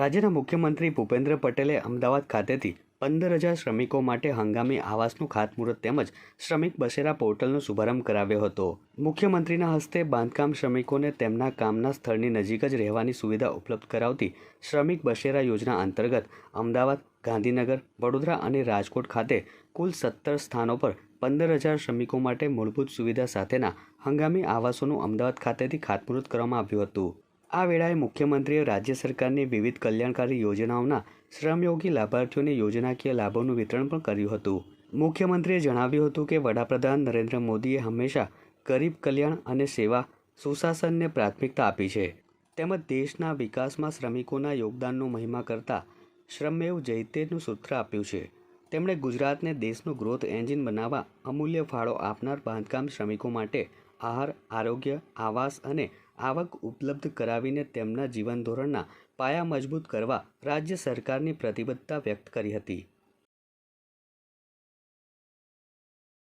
રાજ્યના મુખ્યમંત્રી ભૂપેન્દ્ર પટેલે અમદાવાદ ખાતેથી પંદર હજાર શ્રમિકો માટે હંગામી આવાસનું ખાતમુહૂર્ત તેમજ શ્રમિક બસેરા પોર્ટલનો શુભારંભ કરાવ્યો હતો. મુખ્યમંત્રીના હસ્તે બાંધકામ શ્રમિકોને તેમના કામના સ્થળની નજીક જ રહેવાની સુવિધા ઉપલબ્ધ કરાવતી શ્રમિક બસેરા યોજના અંતર્ગત અમદાવાદ, ગાંધીનગર, વડોદરા અને રાજકોટ ખાતે કુલ સત્તર સ્થાનો પર પંદર હજાર શ્રમિકો માટે મૂળભૂત સુવિધા સાથેના હંગામી આવાસોનું અમદાવાદ ખાતેથી ખાતમુહૂર્ત કરવામાં આવ્યું હતું. આ વેળાએ મુખ્યમંત્રીએ રાજ્ય સરકારની વિવિધ કલ્યાણકારી યોજનાઓના શ્રમયોગી લાભાર્થીઓને યોજનાકીય લાભોનું વિતરણ પણ કર્યું હતું. મુખ્યમંત્રીએ જણાવ્યું હતું કે વડાપ્રધાન નરેન્દ્ર મોદીએ હંમેશા ગરીબ કલ્યાણ અને સેવા સુશાસનને પ્રાથમિકતા આપી છે. તેમજ દેશના વિકાસમાં શ્રમિકોના યોગદાનનો મહિમા કરતા શ્રમેવ જયતેનું સૂત્ર આપ્યું છે. તેમણે ગુજરાતને દેશનું ગ્રોથ એન્જિન બનાવવા અમૂલ્ય ફાળો આપનાર બાંધકામ શ્રમિકો માટે આહાર, આરોગ્ય, આવાસ અને આવક ઉપલબ્ધ કરાવીને તેમના જીવનધોરણના પાયા મજબૂત કરવા રાજ્ય સરકારની પ્રતિબદ્ધતા વ્યક્ત કરી હતી.